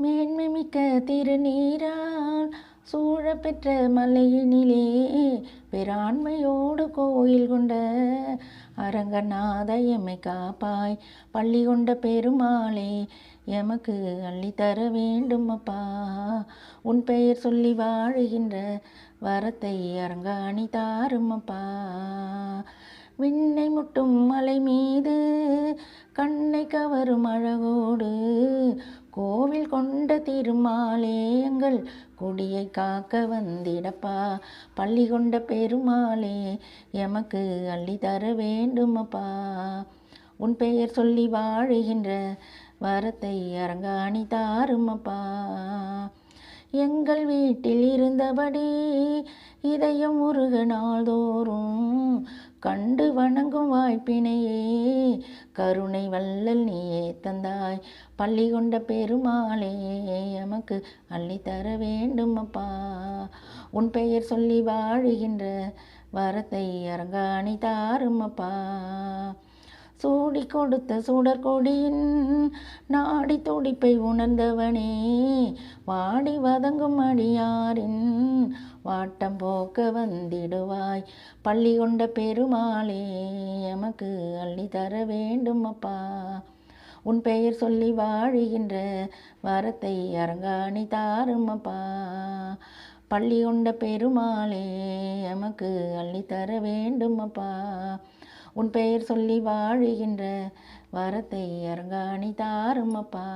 மேன்மை மிக்க திருநீரால் பெற்ற மலையினிலே பெராண்மையோடு கோயில் கொண்ட அரங்கநாத எம்மை காப்பாய். பள்ளி கொண்ட பெருமாளே எமக்கு அள்ளித்தர வேண்டும் அப்பா. உன் பெயர் சொல்லி வாழுகின்ற வரத்தை அரங்காணி தாருமப்பா விண்ணை முட்டும் மலை மீது கண்ணை கவரும் அழகோடு கொண்ட திருமாலே எங்கள் குடியை காக்க வந்திடப்பா. பள்ளி கொண்ட பெருமாளே எமக்கு அள்ளி தர வேண்டுமப்பா. உன் பெயர் சொல்லி வாழுகின்ற வரத்தை அரங்காணி தாருமப்பா. எங்கள் வீட்டில் இருந்தபடி இதயம் முருக நாள்தோறும் கண்டு வணங்கும் வாய்ப்பினையே கருணை வள்ளல் நீயே தந்தாய். பள்ளி கொண்ட பெருமாளே எமக்கு அள்ளித்தர வேண்டுமப்பா உன் பெயர் சொல்லி வாழுகின்ற வரத்தை அரங்காணி தாருமப்பா சூடி கொடுத்த சுடற்கொடியின் நாடி துடிப்பை உணர்ந்தவனே. வாடி வதங்கும் அடியாரின் வாட்டம் போக்க வந்திடுவாய். பள்ளி கொண்ட பெருமாளே எமக்கு அள்ளி தர வேண்டும் அப்பா. உன் பெயர் சொல்லி வாழுகின்ற வரத்தை அரங்காணி தாருமப்பா பள்ளி கொண்ட பெருமாளே எமக்கு அள்ளி தர வேண்டும் அப்பா. உன் பெயர் சொல்லி வாழுகின்ற வரத்தை அரங்காணி தாருமப்பா